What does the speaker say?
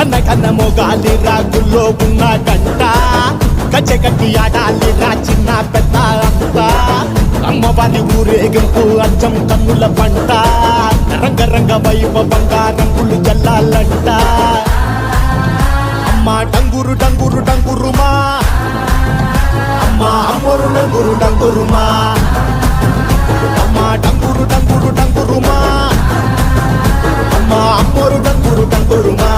కన్న కన్న మొగాలి రాగుల్లో ఉన్న గంట. కచ్చ కట్టి ఆడాలి రా చిన్న పెద్ద అంతా. అమ్మవారి ఊరేగింపు అచ్చం కన్నుల పంట. రంగ రంగ వైభవంగా రంగులు చల్లాలంట అమ్మా డంగురు డంగురు డంగురుమా. అమ్మా అమ్మరు డంగురు డంగురుమా. అమ్మా టంగురు టంగురు టంగురుమా అమ్మా అమ్మరు టంగురు టంగురుమా